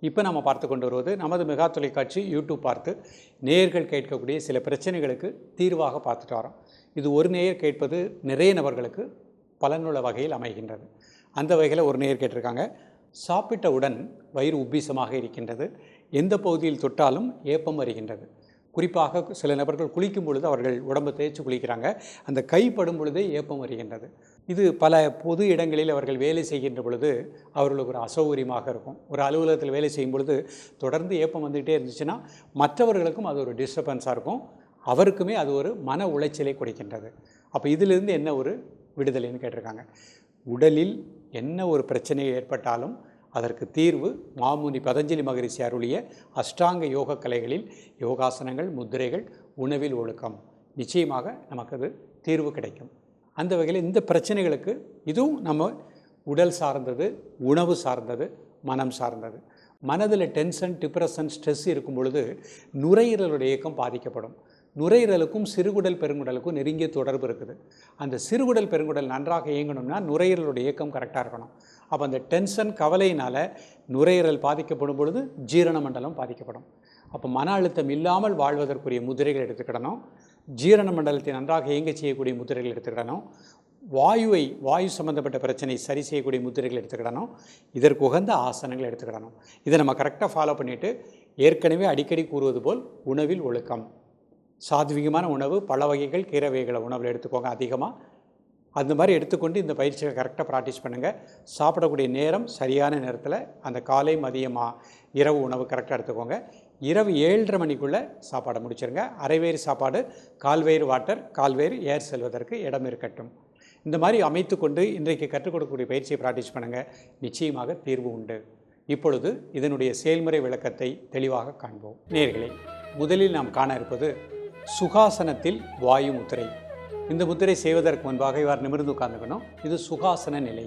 இப்போ நம்ம பார்த்து கொண்டு வருவது நமது மெகா தொலைக்காட்சி யூடியூப் பார்த்து நேயர்கள் கேட்கக்கூடிய சில பிரச்சனைகளுக்கு தீர்வாக பார்த்துட்டு வரோம். இது ஒரு நேயர் கேட்பது நிறைய நபர்களுக்கு பலனுள்ள வகையில் அமைகின்றது. அந்த வகையில் ஒரு நேயர் கேட்டிருக்காங்க. சாப்பிட்டவுடன் வயிறு உப்பீசமாக இருக்கின்றது. எந்த பகுதியில் தொட்டாலும் ஏப்பம் வருகின்றது. குறிப்பாக சில நபர்கள் குளிக்கும் பொழுது அவர்கள் உடம்பை தேய்ச்சி குளிக்கிறாங்க. அந்த கை படும் பொழுதே ஏப்பம் வருகின்றது. இது பல பொது இடங்களில் அவர்கள் வேலை செய்கின்ற பொழுது அவர்களுக்கு ஒரு அசௌகரியமாக இருக்கும். ஒரு அலுவலகத்தில் வேலை செய்யும் பொழுது தொடர்ந்து ஏப்பம் வந்துகிட்டே இருந்துச்சுன்னா மற்றவர்களுக்கும் அது ஒரு டிஸ்டர்பன்ஸாக இருக்கும். அவருக்குமே அது ஒரு மன உளைச்சலை கொடுக்கின்றது. அப்போ இதிலிருந்து என்ன ஒரு விடுதலைன்னு கேட்டிருக்காங்க. உடலில் என்ன ஒரு பிரச்சனை ஏற்பட்டாலும் அதற்கு தீர்வு மாமுனி பதஞ்சலி மகரிஷி அருளிய அஷ்டாங்க யோக கலைகளில் யோகாசனங்கள் முத்திரைகள் உணவில் ஒழுக்கம். நிச்சயமாக நமக்கு அது தீர்வு கிடைக்கும். அந்த வகையில் இந்த பிரச்சனைகளுக்கு இதுவும் நம்ம உடல் சார்ந்தது உணவு சார்ந்தது மனம் சார்ந்தது. மனதில் டென்ஷன் டிப்ரெஷன் ஸ்ட்ரெஸ் இருக்கும் பொழுது நுரையீரலுடைய இயக்கம் பாதிக்கப்படும். நுரையீரலுக்கும் சிறுகுடல் பெருங்குடலுக்கும் நெருங்கிய தொடர்பு இருக்குது. அந்த சிறுகுடல் பெருங்குடல் நன்றாக இயங்கணும்னா நுரையீரலுடைய இயக்கம் கரெக்டாக இருக்கணும். அப்போ அந்த டென்ஷன் கவலையினால் நுரையீரல் பாதிக்கப்படும் பொழுது ஜீரண மண்டலம் பாதிக்கப்படும். அப்போ மன அழுத்தம் இல்லாமல் வாழ்வதற்குரிய முதிரைகள் எடுத்துக்கிடணும். ஜீரண மண்டலத்தை நன்றாக இயங்க செய்யக்கூடிய முத்திரைகள் எடுத்துக்கிடணும். வாயுவை வாயு சம்மந்தப்பட்ட பிரச்சனை சரி செய்யக்கூடிய முத்திரைகள் எடுத்துக்கிடணும். இதற்கு உகந்த ஆசனங்கள் எடுத்துக்கிடணும். இதை நம்ம கரெக்டாக ஃபாலோ பண்ணிவிட்டு ஏற்கனவே அடிக்கடி கூறுவது போல் உணவில் ஒழுக்கம். சாத்விகமான உணவு பல வகைகள் கீரை வகைகளை உணவில் எடுத்துக்கோங்க அதிகமாக அந்த மாதிரி எடுத்துக்கொண்டு இந்த பயிற்சியை கரெக்டாக ப்ராக்டிஸ் பண்ணுங்கள் சாப்பிடக்கூடிய நேரம் சரியான நேரத்தில் அந்த காலை மதியமாக இரவு உணவு கரெக்டாக எடுத்துக்கோங்க. இரவு ஏழரை மணிக்குள்ளே சாப்பாடை முடிச்சிருங்க. அரைவேறு சாப்பாடு கால்வேறு வாட்டர் கால்வேறு ஏர் செல்வதற்கு இடம் இருக்கட்டும். இந்த மாதிரி அமைத்து கொண்டு இன்றைக்கு கற்றுக் கொடுக்கக்கூடிய பயிற்சியை ப்ராக்டிஸ் பண்ணுங்கள் நிச்சயமாக தீர்வு உண்டு. இப்பொழுது இதனுடைய செயல்முறை விளக்கத்தை தெளிவாக காண்போம். நேர்களே முதலில் நாம் காண இருப்பது சுகாசனத்தில் வாயு முத்திரை. இந்த முத்திரை செய்வதற்கு முன்பாக இவ்வாறு நிமிர்ந்து உட்கார்ந்துக்கணும். இது சுகாசன நிலை.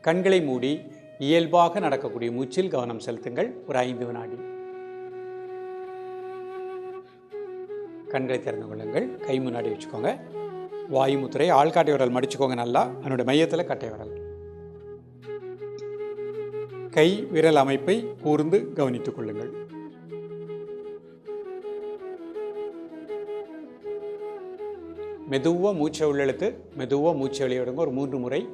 கண்களை மூடி இயல்பாக நடக்கக்கூடிய மூச்சில் கவனம் செலுத்துங்கள். ஒரு ஐந்து வினாடி. கண்களை திறந்து கொள்ளுங்கள். கை முன்னாடி வச்சுக்கோங்க. வாயு முத்திரை ஆள்காட்டை விரல் மடிச்சுக்கோங்க நல்லா. அதனுடைய மையத்தில் கட்டை விரல். கை விரல் அமைப்பை கூர்ந்து கவனித்துக் கொள்ளுங்கள். மெதுவாக மூச்சை உள்ளெழுத்து மெதுவாக மூச்சை வெளியிடுங்க ஒரு மூன்று முறை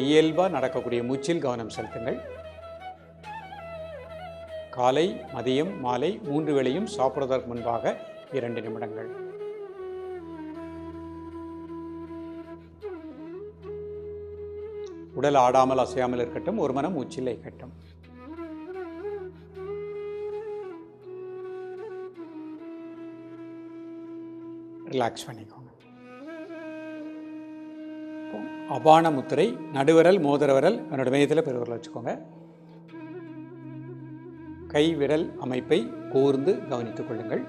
இப்போ இயல்பாக நடக்கக்கூடிய மூச்சில் கவனம் செலுத்துங்கள். காலை மதியம் மாலை மூன்று வேளையும் சாப்பிடுவதற்கு முன்பாக இரண்டு நிமிடங்கள். உடல் ஆடாமல் அசையாமல் இருக்கட்டும் ஒரு மனம் மூச்சில் இருக்கட்டும். ரிலாக்ஸ் பண்ணிக்கோ. அபான முத்திரை நடுவிரல் மோதிர என்னோடய மையத்தில் பெருவிரல் வச்சுக்கோங்க. கை விரல் அமைப்பை கூர்ந்து கவனித்துக் கொள்ளுங்கள்.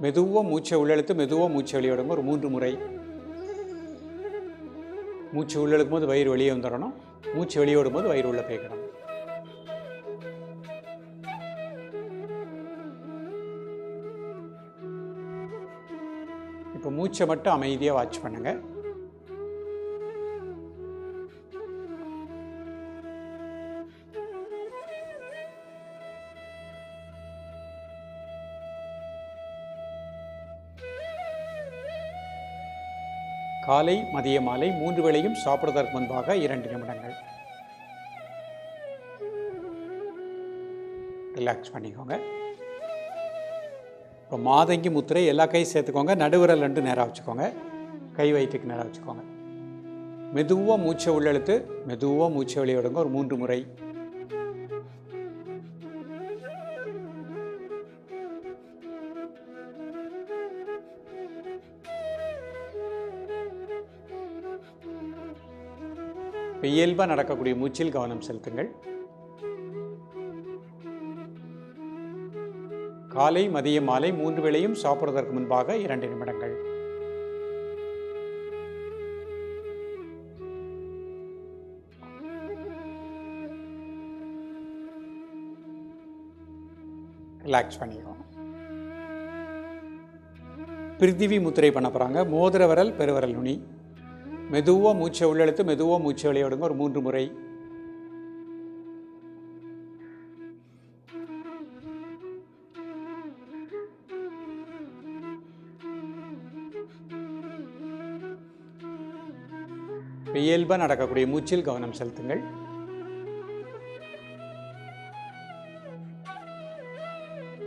மெதுவாக மூச்சை உள்ளெழுத்து மெதுவாக மூச்சை வெளியிடுங்க ஒரு மூன்று முறை. மூச்சு உள்ளெழுக்கும் போது வயிறு வெளியே வந்துடணும். மூச்சு வெளியோடும் போது வயிறு உள்ளே போய்க்கணும். மூச்சை மட்டும் அமைதியாக வாட்ச் பண்ணுங்க. காலை மதிய மாலை மூன்று வேளையும் சாப்பிடுவதற்கு முன்பாக இரண்டு நிமிடங்கள். ரிலாக்ஸ் பண்ணிக்கோங்க. இப்போ மாதங்கி முத்திரை எல்லா கையும் சேர்த்துக்கோங்க. நடுவிரல் ரெண்டு நேராக வச்சுக்கோங்க. கை வயிற்றுக்கு நேராக வச்சுக்கோங்க. மெதுவாக மூச்சை உள்ளெழுத்து மெதுவாக மூச்சை வெளியிடுங்க ஒரு மூன்று முறை. இயல்பாக நடக்கக்கூடிய மூச்சில் கவனம் செலுத்துங்கள். காலை மதியம் மாலை மூன்று வேளையும் சாப்பிடுவதற்கு முன்பாக இரண்டு நிமிடங்கள். ரிலாக்ஸ் பண்ணிக்கோங்க. பிரித்திவி முத்திரை பண்ண போகிறாங்க மோதிர விரல் பெருவரல் நுனி. மெதுவாக மூச்சை உள்ளெழுத்து மெதுவாக மூச்சை விளையாடுங்க ஒரு மூன்று முறை. இயல்பாக நடக்கக்கூடிய மூச்சில் கவனம் செலுத்துங்கள்.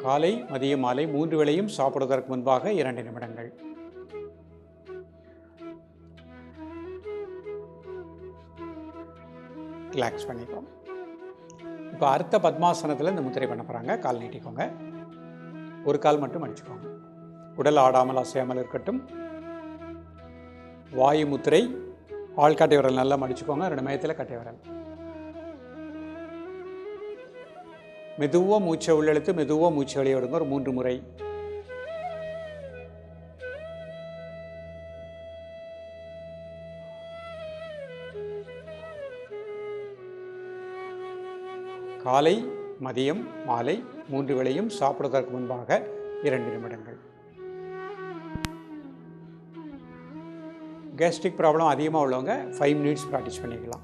காலை மதியம் மாலை மூன்று வேளையும் சாப்பிடுவதற்கு முன்பாக இரண்டு நிமிடங்கள். ரிலாக்ஸ் பண்ணிக்கோங்க. இப்போ அர்த்த பத்மாசனத்தில் இந்த முத்திரை பண்ண போகிறாங்க கால் நீட்டிக்கோங்க. ஒரு கால் மட்டும் அடிச்சுக்கோங்க. உடல் ஆடாமல் அசையாமல் இருக்கட்டும். வாயு முத்திரை ஆள்காட்டை விரல் நல்லா மடிச்சுக்கோங்க. ரெண்டு மையத்தில் கட்டை விரல். மெதுவாக மூச்சை உள்ளெழுத்து மெதுவாக மூச்சை வெளியே விடுங்க. ஒரு மூன்று முறை. காலை மதியம் மாலை மூன்று வேளையும் சாப்பிடுவதற்கு முன்பாக இரண்டு நிமிடங்கள். கேஸ்ட்ரிக் ப்ராப்ளம் அதிகமாக உள்ளவங்க ஃபைவ் மினிட்ஸ் ப்ராக்டிஸ் பண்ணிக்கலாம்.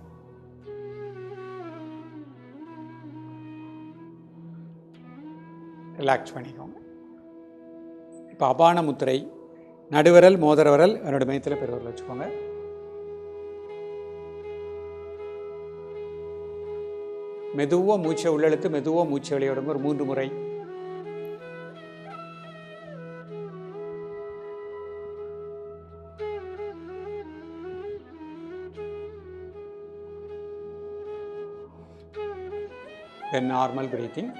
ரிலாக்ஸ் பண்ணிக்கோங்க. இப்போ அபான முத்திரை நடுவரல் மோதரவரல் என்னோடய என்னோட மையத்தில் பெருவரல் வச்சுக்கோங்க. மெதுவாக மூச்சை உள்ளெழுத்து மெதுவாக மூச்சை விளையாடுங்க ஒரு மூன்று முறை. A normal breathing.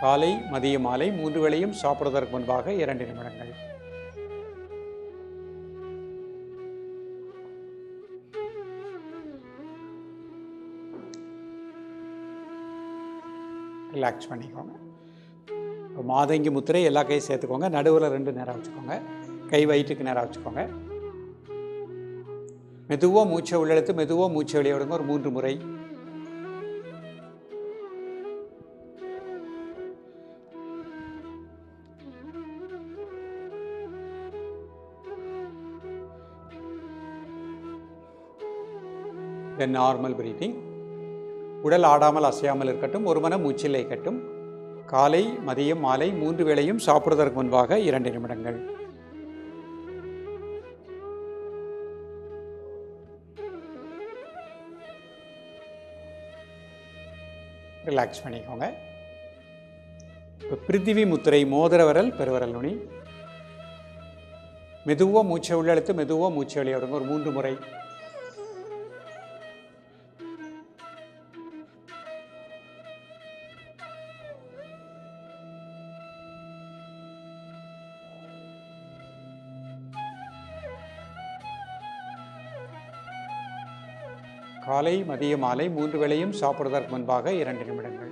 காலை மதிய மாலை மூன்று வேளையும் சாப்பிடுவதற்கு முன்பாக இரண்டு நிமிடங்கள். ரிலாக்ஸ் பண்ணிக்கோங்க. மாதங்கி முத்திரை எல்லா கையும் சேர்த்துக்கோங்க. நடுவில் ரெண்டு நேரம் வச்சுக்கோங்க. கை வயிற்றுக்கு நேரம் வச்சுக்கோங்க. மெதுவாக மூச்சை உள்ளெழுத்து மெதுவாக மூச்சை வெளியே விடுங்க ஒரு மூன்று முறை. தென் நார்மல் பிரீத்திங் உடல் ஆடாமல் அசையாமல் இருக்கட்டும் ஒரு மன மூச்சில்லை இருக்கட்டும் காலை மதியம் மாலை மூன்று வேளையும் சாப்பிடுவதற்கு முன்பாக இரண்டு நிமிடங்கள். ரிலாக்ஸ் பண்ணிக்கோங்க. இப்போ பிருத்திவி முத்திரை மோதிரவரல் பெருவரல் நுனி. மெதுவாக மூச்சை உள்ளெழுத்து மெதுவாக மூச்சை வெளியே விடுங்க ஒரு மூன்று முறை. காலை மதிய மாலை மூன்று வேளையும் சாப்பிடுவதற்கு முன்பாக இரண்டு நிமிடங்கள்.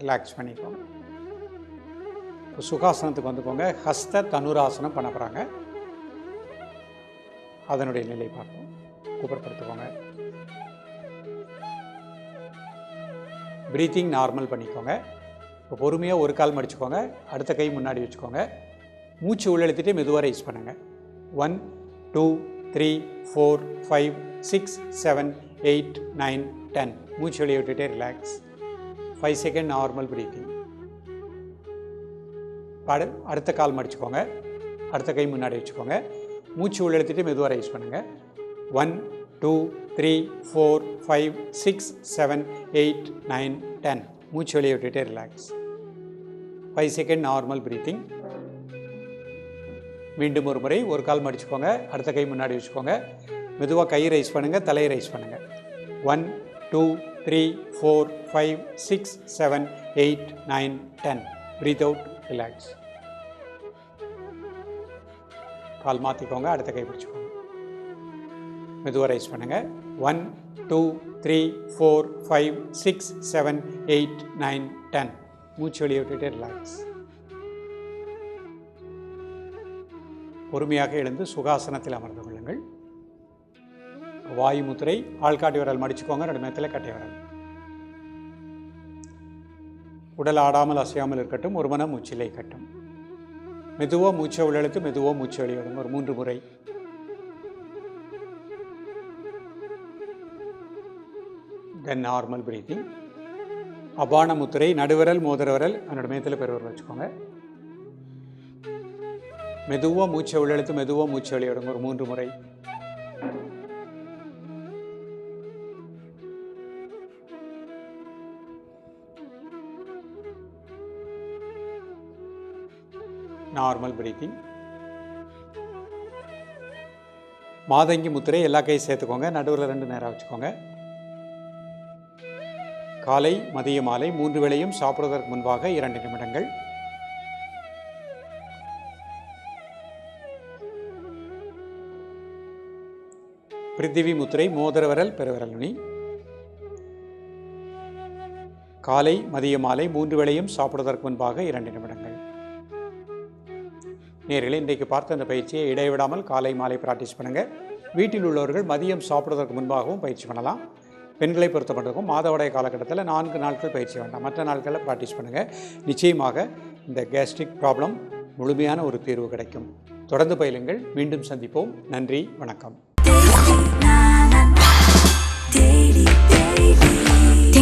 ரிலாக்ஸ் பண்ணிக்கோங்க. இப்போ சுகாசனத்துக்கு வந்துக்கோங்க. ஹஸ்த தனுராசனம் பண்ண போகிறாங்க அதனுடைய நிலை பார்ப்போம். குப்பரப்படுத்துக்கோங்க ப்ரீத்திங் நார்மல் பண்ணிக்கோங்க. இப்போ பொறுமையாக ஒரு கால் மடிச்சுக்கோங்க. அடுத்த கை முன்னாடி வச்சுக்கோங்க. மூச்சு உள்ளெழுத்திட்டு மெதுவாக ரைஸ் பண்ணுங்கள் one two three four five six seven eight nine ten மூச்சு வெளியே விட்டுட்டே relax five second normal breathing பாடு அடுத்த கால் மடிச்சுக்கோங்க. அடுத்த கை முன்னாடி வச்சுக்கோங்க. மூச்சு உள்ளெழுத்திட்டு மெதுவாக ரைஸ் பண்ணுங்கள் one two three four five six seven eight nine ten மூச்சு வெளியே விட்டுட்டே relax five second normal breathing மீண்டும் ஒரு முறை ஒரு கால் மடிச்சுக்கோங்க. அடுத்த கை முன்னாடி வச்சுக்கோங்க. மெதுவாக கை ரைஸ் பண்ணுங்கள் தலையை ரைஸ் பண்ணுங்கள் one two three four five six seven eight nine ten breathe out relax கால் மாற்றிக்கோங்க அடுத்த கை பிடிச்சிக்கோங்க. மெதுவாக ரைஸ் பண்ணுங்கள் one two three four five six seven eight nine ten மூச்சு வெளியே விட்டுட்டு ரிலாக்ஸ் பொறுமையாக எழுந்து சுகாசனத்தில் அமர்ந்து கொள்ளுங்கள். வாயு முத்திரை ஆள்காட்டி விரல் மடிச்சுக்கோங்க ரெண்டு மேத்தில் கட்டை விரல். உடல் ஆடாமல் அசையாமல் இருக்கட்டும் ஒரு மனம் மூச்சிலை கட்டும். மெதுவாக மூச்சை உள்ளெழுத்து மெதுவாக மூச்சு வெளியிடும் ஒரு மூன்று முறை. தென் நார்மல் பிரீத்திங் அபான முத்திரை நடுவிரல் மோதிர விரல் மேத்தில் பெருவரல் வச்சுக்கோங்க. மெதுவாக மூச்சை உள்ளெழுத்து மெதுவாக மூச்சை வெளியிடுங்க ஒரு மூன்று முறை. Normal breathing. மாதங்கி முத்திரை எல்லா கையும் சேர்த்துக்கோங்க. நடுவில் ரெண்டு நேரம் வச்சுக்கோங்க. காலை மதிய மாலை மூன்று வேளையும் சாப்பிடுவதற்கு முன்பாக இரண்டு நிமிடங்கள். பிரித்திவி முத்திரை மோதிரவரல் பெருவரலுனி காலை மதிய மாலை மூன்று வேளையும் சாப்பிடுவதற்கு முன்பாக இரண்டு நிமிடங்கள். நேர்களை இன்றைக்கு பார்த்த அந்த பயிற்சியை இடைவிடாமல் காலை மாலை ப்ராக்டிஸ் பண்ணுங்கள் வீட்டில் உள்ளவர்கள் மதியம் சாப்பிடுவதற்கு முன்பாகவும் பயிற்சி பண்ணலாம். பெண்களை பொறுத்த மட்டும் மாதவிடாய் காலகட்டத்தில் நான்கு நாட்கள் பயிற்சி வேண்டாம். மற்ற நாட்களில் ப்ராக்டிஸ் பண்ணுங்கள் நிச்சயமாக இந்த கேஸ்ட்ரிக் ப்ராப்ளம் முழுமையான ஒரு தீர்வு கிடைக்கும். தொடர்ந்து பயிலுங்கள். மீண்டும் சந்திப்போம். நன்றி. வணக்கம்.